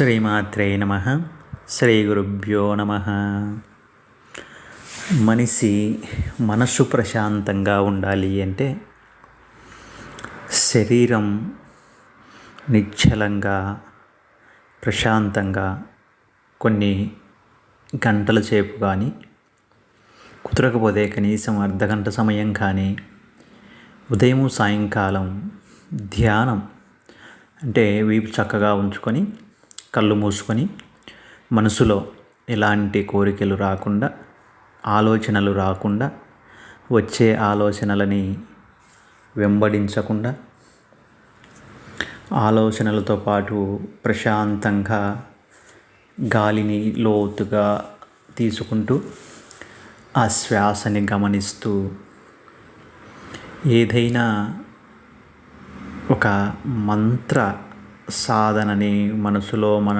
శ్రీమాత్రే నమ. శ్రీ గురుభ్యో నమ. మనిషి మనసు ప్రశాంతంగా ఉండాలి అంటే శరీరం నిశ్చలంగా ప్రశాంతంగా కొన్ని గంటల సేపు కానీ కుదరకపోతే కనీసం అర్ధగంట సమయం కానీ ఉదయం సాయంకాలం ధ్యానం అంటే వీపు చక్కగా ఉంచుకొని కళ్ళు మూసుకొని మనసులో ఎలాంటి కోరికలు రాకుండా ఆలోచనలు రాకుండా వచ్చే ఆలోచనలని వెంబడించకుండా ఆలోచనలతో పాటు ప్రశాంతంగా గాలిని లోతుగా తీసుకుంటూ ఆ శ్వాసని గమనిస్తూ ఏదైనా ఒక మంత్ర సాధనని మనసులో మన